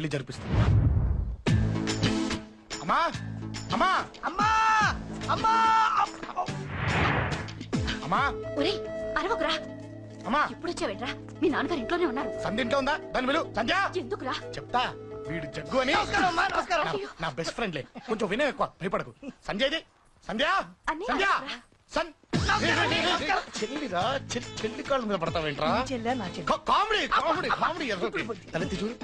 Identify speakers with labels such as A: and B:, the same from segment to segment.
A: పెళ్ళి జరిపిస్తాను అమ్మా! అమ్మా!
B: అమ్మా! అమ్మా!
A: అమ్మా!
C: ఒరే అరవకురా.
A: అమ్మా!
C: ఎప్పుడు వచ్చావేట్రా మీ నాన్నగారు ఇంట్లోనే ఉన్నారు.
A: సంధ్య ఇంట్లో ఉందా? దాని విలు సంధ్య!
C: ఎందుకురా?
A: చెప్తా వీడు జగ్గు అని.
B: నమస్కారం అమ్మా నమస్కారం.
A: నా- నా బెస్ట్ ఫ్రెండ్లే కొంచెం వినే ఎక్కువ భయపడకు. సంధ్యది సంధ్య? సంధ్య. సన్ చెల్లిరా చెల్లి చెల్లి కాళ్ళ మీద పడతావేంట్రా?
B: చెల్లె నా చెల్లె.
A: కా- కామెడీ కామెడీ కామెడీ. తలెత్తి చూడు.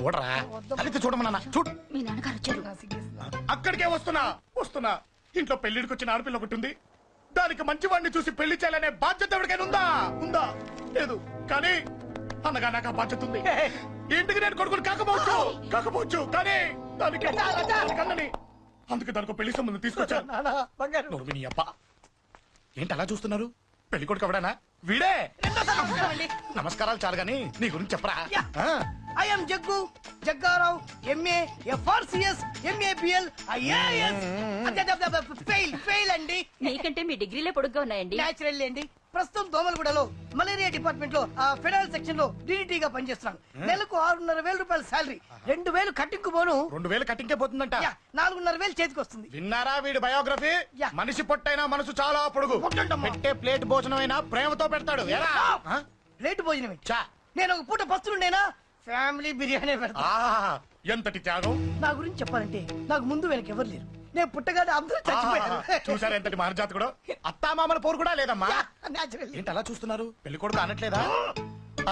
A: చూడరా. తలెత్తి చూడమన్నా చూడు.
C: మీ నాన్నగారు వచ్చారు.
A: అక్కడికే వస్తున్నా. వస్తున్నా. ఇంట్లో పెళ్ళిడికి వచ్చిన ఆడపిల్ల ఒకటి ఉంది. దానికి మంచి వాడిని చూసి పెళ్ళి చేయాలనే బాధ్యత ఎవరికైనా ఉందా? ఉందా? లేదు. కానీ అనగా నాకు ఆ బాధ్యత ఉంది. ఇంటికి నేను కొడుకుని కాకపోవచ్చు. కాకపోవచ్చు. కానీ దానికి అన్నని అందుకే దానికి పెళ్ళి సంబంధం తీసుకొచ్చాను. అబ్బా. ఏంటి అలా చూస్తున్నారు? పెళ్ళి కొడుకు ఎవడానా? వీడే. నమస్కారాలు చాలు గాని నీ గురించి చెప్పరా?
B: I'm Jaggu Jaggarao MA FRCS MABL IAS fail fail అండి.
C: మీకంటే మీ డిగ్రీలే పొడుగ్గా ఉన్నాయండి.
B: న్యాచురల్ అండి. ప్రస్తుతం దోమలగూడలో మలేరియా డిపార్ట్మెంట్లో ఆ ఫెడరల్ సెక్షన్లో DDT గా పనిచేస్తున్నాను. నెలకు ఆరున్నర వేల రూపాయల శాలరీ. రెండు వేలు కట్టింకు పోను.
A: రెండు వేలు కట్టింకే పోతుందంట.
B: నాలుగున్నర వేలు చేతికి వస్తుంది.
A: విన్నారా వీడి బయోగ్రఫీ?
B: యా.
A: మనిషి పొట్టైనా మనసు చాలా పొడుగు. పెట్టే ప్లేట్ భోజనం అయినా ప్రేమతో పెడతాడు?
B: రేటు భోజనం. నేను ఒక పూట పస్తులుండేనా? ఫ్యామిలీ బిర్యానీ పెడతా.
A: ఎంతటి త్యాగం?
B: నా గురించి చెప్పాలంటే నాకు ముందు వెనక ఎవరు లేరు. నేను పుట్టగానే అందరూ చచ్చిపోయారు.
A: చూసారా ఎంతటి మహర్జాత్ కూడా? అత్తామామల పోరు కూడా లేదమ్మా. ఏంటి అలా చూస్తున్నారు? పెళ్ళి కొడుకు అనట్లేదా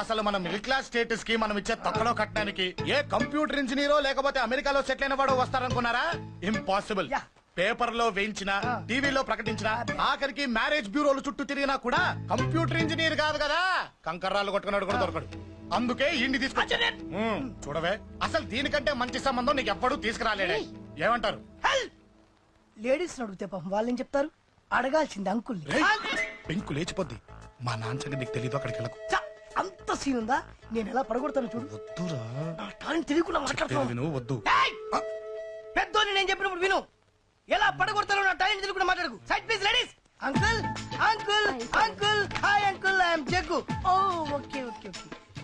A: అసలు మన మిడిల్ క్లాస్ స్టేటస్కి మనం ఇచ్చే తక్కువలో కట్టడానికి ఏ కంప్యూటర్ ఇంజనీరో లేకపోతే అమెరికాలో సెటిల్ అయిన వాడు వస్తారనుకున్నారా? ఇంపాసిబుల్. పేపర్లో వేయించిన టీవీలో ప్రకటించిన ఆఖరికి మ్యారేజ్ బ్యూరోలు చుట్టూ తిరిగినా కూడా కంప్యూటర్ ఇంజనీర్ కాదు కదా? కంకర్రాలు కొట్టుకున్నాడు కూడా దొరకడు. అందుకే ఇండి తీసుకొచ్చా ఉమ్, చూడవే. అసలు దీనికంటే మంచి సంబంధం నీకు ఎప్పుడూ తీసుకురాలేడే. ఏమంటారు?
B: లేడీస్ అడిగితే పాపం వాళ్ళేం చెప్తారు? అడగాల్సింది అంకుల్
A: రేయ్, పెంకు లేచిపోద్ది. మా నాన్న సంగతి నీకు తెలీదు అక్కడికి వెళ్ళకు.
B: అంత సీన్ ఉందా? నేను ఎలా పడగొడతాను చూడు.
A: వద్దురా.
B: నా టాలెంట్ తెలియకుండా
A: విను వద్దు.
B: పెద్దోని నేను చెప్పినప్పుడు విను. ఎలా పడగొడతానో నా టాలెంట్ తెలియకుండా మాట్లాడకు. Side please ladies uncle uncle uncle hi uncle I'm Jaggu oh okay okay okay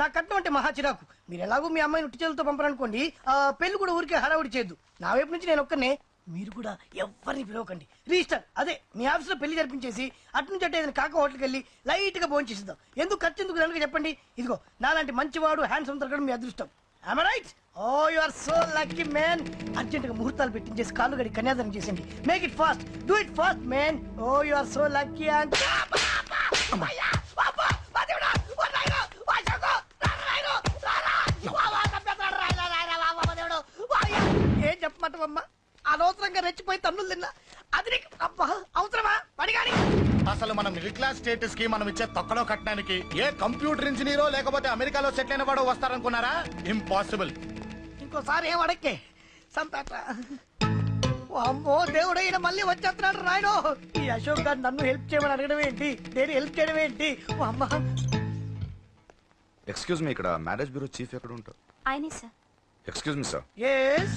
B: నా కట్నం అంటే మహా చిరాకు. మీరు ఎలాగో మీ అమ్మాయిని ఉట్టి చేతులతో పంపరనుకోండి ఆ పెళ్ళి కూడా ఊరికే హడావుడి చేయొద్దు నా వైపు నుంచి నేను ఒక్కనే మీరు కూడా ఎవరిని పిలవకండి. రిజిస్టర్ అదే మీ ఆఫీస్లో పెళ్ళి జరిపించేసి అటు నుంచి అంటే ఏదైనా కాక హోటల్కి వెళ్ళి లైట్గా భోజనం చేసిద్దాం. ఎందుకు ఖర్చు ఎందుకు కనుక చెప్పండి? ఇదిగో నాలాంటి మంచివాడు హ్యాండ్సమ్ దొరకడం మీ అదృష్టం. Right oh you are so lucky man అర్జెంట్గా ముహూర్తాలు పెట్టించేసి కాళ్ళు గడి కన్యాదానం చేసింది make it fast do it fast man oh you are so lucky and
A: స్టేటస్కి మనం ఇచ్చే తక్కువలో కట్టడానికి ఏ కంప్యూటర్ ఇంజనీరో లేకపోతే అమెరికాలో సెటిల్ అయిన వాడు వస్తారనుకున్నారా? ఇంపాసిబుల్.
B: ఇంకోసారి ఏం అడక్కే? సంపేట. అమ్మో దేవుడు ఈయన మళ్ళీ వచ్చేస్తున్నాడు రాయడు. ఈ అశోక్ గారు నన్ను హెల్ప్ చేయమని అడగడం ఏంటి? నేను హెల్ప్ చేయడం ఏంటి? ఓ అమ్మ
D: ఎక్స్క్యూజ్ మీ ఇక్కడ మ్యారేజ్ బ్యూరో చీఫ్ ఎక్కడ ఉంటారు?
C: ఆయనే sir.
D: Excuse me sir
B: yes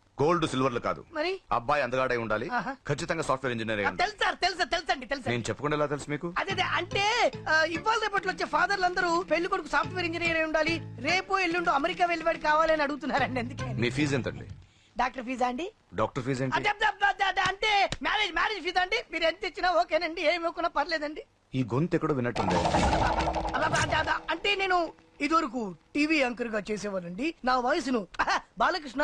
D: gold సిల్వర్లు కాదు.
B: మరి?
D: అబ్బాయి అందగాడై ఉండాలి.
B: ఆహా.
D: ఖచ్చితంగా సాఫ్ట్వేర్ ఇంజనీర్ అయి ఉండాలి.
B: తెలుసు సార్ తెలుసా తెలుసండి తెలుసా
D: నేను చెప్పకుండా ఎలా తెలుసు మీకు?
B: అదే అదే, అంటే ఆ, ఇవాళ రేపట్లో వచ్చే ఫాదర్లు అందరూ పెళ్ళి కొడుకు సాఫ్ట్వేర్ ఇంజనీర్ అయి ఉండాలి. రేపు ఎల్లుండు అమెరికా వెళ్ళివాడు కావాలి అని అడుగుతున్నారండి అందుకే.
D: మీ ఫీజు ఎంతండి?
B: డాక్టర్ ఫీజా అండి?
D: డాక్టర్ ఫీజు ఏంటి?
B: అదే, అదే, అదే, అదే, అదే, అంటే మ్యారేజ్ మ్యారేజ్ ఫీజా అండి? మీరు ఎంత ఇచ్చినా ఓకేనండి ఏమి ఇవ్వకున్నా పర్లేదండి.
D: ఈ గొంతు ఎక్కడో విన్నట్టుంది
B: అలా, అదే, అదే, అంటే నేను ఇదివరకు టీవీ యాంకర్గా చేసేవాడండి నా వయసును బాలకృష్ణ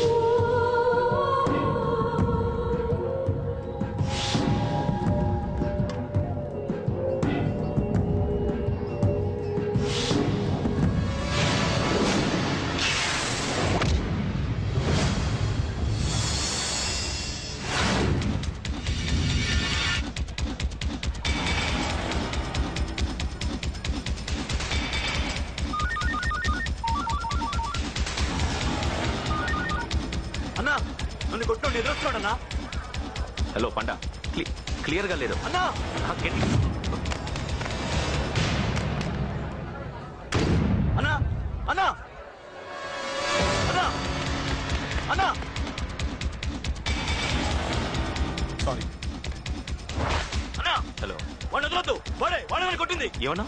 E: పండ. క్లియర్గా లేదు.
F: అన్నా!
E: ఆ, గట్టి.
F: అన్నా! అన్నా! అన్నా! అన్నా!
A: సారీ.
F: అన్నా!
E: హలో.
F: వాడిని వదలొద్దు. వాడే వాడే కొట్టింది.
E: ఏమన్నా?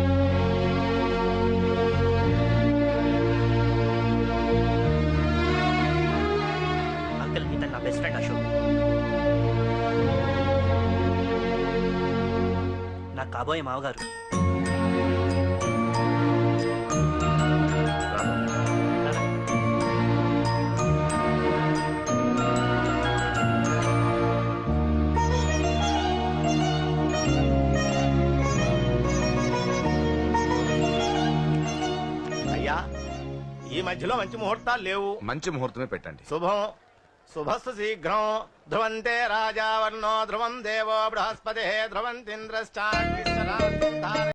G: బెస్ట్ అశోక్. నా కాబోయే మామగారు అయ్యా
F: ఈ మధ్యలో మంచి ముహూర్తాలు లేవు.
D: మంచి ముహూర్తమే పెట్టండి.
F: శుభం. శుభస్సు శీఘ్రం ధ్రువంతే రాజావర్ణో ధ్రువం దేవో బృహస్పతి ధ్రువంతింద్రశ్చాగ్నిశ్చరాంతిస్తార